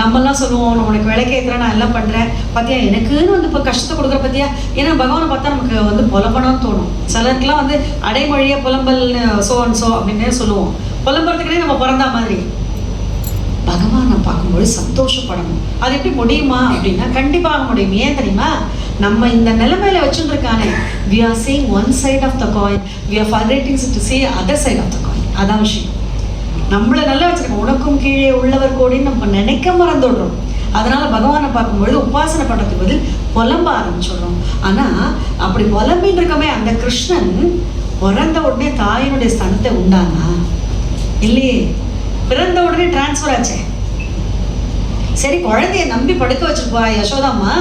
நம்மலாம் சொல்லுவோம் உனக்கு விலைக்கு ஏற்றுறேன் நான் எல்லாம் பண்ணுறேன் பார்த்தியா எனக்குன்னு வந்து இப்போ கஷ்டத்தை கொடுக்குற பார்த்தியா ஏன்னா பகவானை பார்த்தா நமக்கு வந்து புலம்பணும்னு தோணும். சிலருக்குலாம் வந்து அடைமொழியை புலம்பல்னு சோ அண்ட் சோ அப்படின்னே சொல்லுவோம். புலம்புறதுக்குனே நம்ம பிறந்தா மாதிரி. பகவானை பார்க்கும்போது சந்தோஷப்படணும். அது எப்படி முடியுமா அப்படின்னா கண்டிப்பாக முடியும். ஏன் தெரியுமா? நம்ம இந்த நிலைமையில வச்சுருக்கானே we are seeing one side of the coin we are forgetting to see other side of the coin அதான் விஷயம். நம்மளை நல்லா வச்சுருக்கோம் கீழே உள்ளவர் கோடின்னு நம்ம நினைக்க மறந்துடுறோம். அதனால பகவானை பார்க்கும்பொழுது உபாசனை பண்ணுறதுக்கு பதில் புலம்ப ஆரம்பிச்சிடுறோம் ஆனா அப்படி புலம்பின்னு இருக்கமே அந்த கிருஷ்ணன் பிறந்த உடனே தாயினுடைய ஸ்தனத்தை உண்டானா? இல்லையே. பிறந்த உடனே டிரான்ஸ்ஃபர் ஆச்சே. சரி குழந்தைய நம்பி படுக்க வச்சிருப்பா யசோதாம்மா.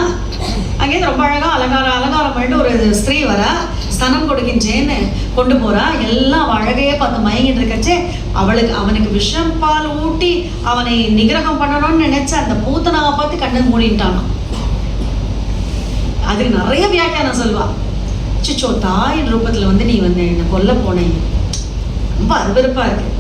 அங்கேருந்து ரொம்ப அழகா அலங்காரம் அலங்காரம் பண்ணிட்டு ஒரு ஸ்திரீ வரா. ஸ்தனம் கொடுக்கின்றேன்னு கொண்டு போறா. எல்லாம் அழகையே பார்த்து மயங்கிட்டு இருக்கச்சே அவளுக்கு அவனுக்கு விஷம் பால் ஊட்டி அவனை நிகிரகம் பண்ணணும்னு நினைச்ச அந்த பூத்தனாவை பார்த்து கண்ணை மூடிட்டானாம் அதுக்கு நிறைய வியாக்கியானம் சொல்வா சிச்சோ தாயின் ரூபத்துல வந்து நீ வந்து என்னை கொல்ல போனேன். ரொம்ப அருவருப்பா இருக்கு.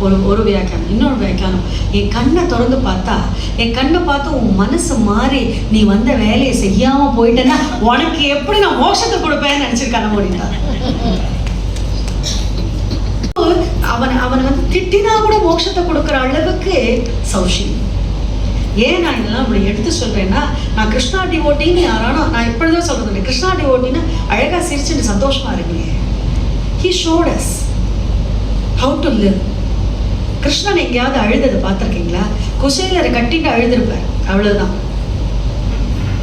ஒரு ஒரு வியாக்கியானம் இன்னொரு வியாக்கியானம். என் கண்ணை திறந்து பார்த்தா என் கண்ணை பார்த்து உன் மனசு மாறி நீ வந்த வேலையை செய்யாம போயிட்டேன்னா உனக்கு எப்படி நான் மோஷத்தை கொடுப்பேன்னு நினைச்சிருக்கான அவன் அவன் வந்து திட்டினா கூட மோட்சத்தை கொடுக்குற அளவுக்கு சௌஷியம் ஏன் நான் இதெல்லாம் அப்படி எடுத்து சொல்றேன்னா நான் கிருஷ்ணா டிவோட்டின்னு யாரானோ நான் இப்படிதான் சொல்றது கிருஷ்ணா டிவோட்டின்னு அழகா சிரிச்சுட்டு சந்தோஷமா இருக்கீங்க he showed us how to live Krishnan எங்கேயாவது அழுதது பார்த்துருக்கீங்களா? குசேலரை கட்டிட்டு அழுதுருப்பார். அவ்வளவுதான்.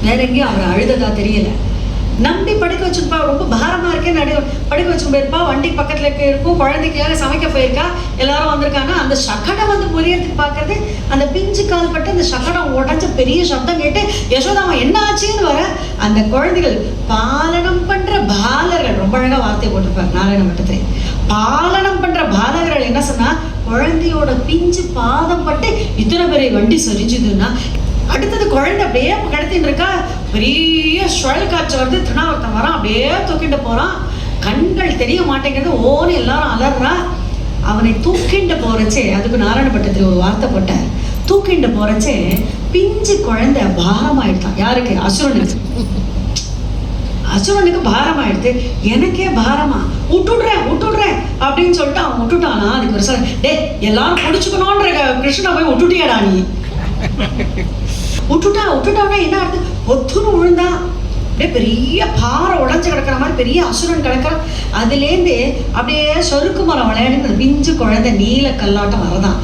வேற எங்கேயும் அவர் அழுததா தெரியல. நம்பி படுக்க வச்சிருப்பா. ரொம்ப பாரமா இருக்கே நடு படுக்க வச்சு போயிருப்பா வண்டி பக்கத்துல இருக்கும். குழந்தைக்காக சமைக்க போயிருக்கா. எல்லாரும் வந்திருக்காங்க அந்த சகடம் வந்து முறியறதுக்கு பார்க்கறது அந்த பிஞ்சு கால் பட்டு அந்த சகடம் உடஞ்ச பெரிய சப்தம் கேட்டு யசோதாமா என்ன ஆச்சுன்னு வர? அந்த குழந்தைகள் பாலனம் பண்ற பாலர்கள் ரொம்ப அழகா வார்த்தை போட்டிருப்பார் நாராயண மட்டத்தை பாலனம் பண்ற பாலகர்கள் என்ன சொன்னா குழந்தையோட பிஞ்சு பாதம் பட்டு இத்தனை பெரிய வண்டி சரிஞ்சுதுன்னா அடுத்தது குழந்தை அப்படியே கடத்தின்னு இருக்கா? பெரிய சுழல் காற்று வருது. திருநாவர்த்தம் வரான் அப்படியே தூக்கிட்டு போறான். கண்கள் தெரிய மாட்டேங்கிறது ஓன்னு எல்லாரும் அலறா. அவனை தூக்கிண்டு போறச்சே அதுக்கு நாராயணப்பட்டத்தில் ஒரு வார்த்தை போட்டார். தூக்கிண்டு போறச்சே பிஞ்சு குழந்தை பாரமாயிட்டான். யாருக்கு? அசுரனுக்கு. அசுரனுக்கு பாரம் ஆயிடுது எனக்கே பாரமா. விட்டுடுறேன் விட்டுடுறேன் அப்படின்னு சொல்லிட்டு அவன் விட்டுட்டானா அதுக்கு ஒரு சொல்ல டே எல்லாரும் பிடிச்சுக்கணும்ன்ற கிருஷ்ணா போய் விட்டுட்டியடா நீ. விட்டுட்டா விட்டுட்டான்னா என்ன அர்த்தம்? ஒத்துன்னு விழுந்தா அப்படியே பெரிய பாறை உடஞ்சு கிடக்கிற மாதிரி பெரிய அசுரன் கிடக்கிறான் அதுலேருந்து அப்படியே சொருக்கு மரம் விளையாடுங்கிற அந்த பிஞ்சு குழந்தை நீல கல்லாட்டம் வரதான்.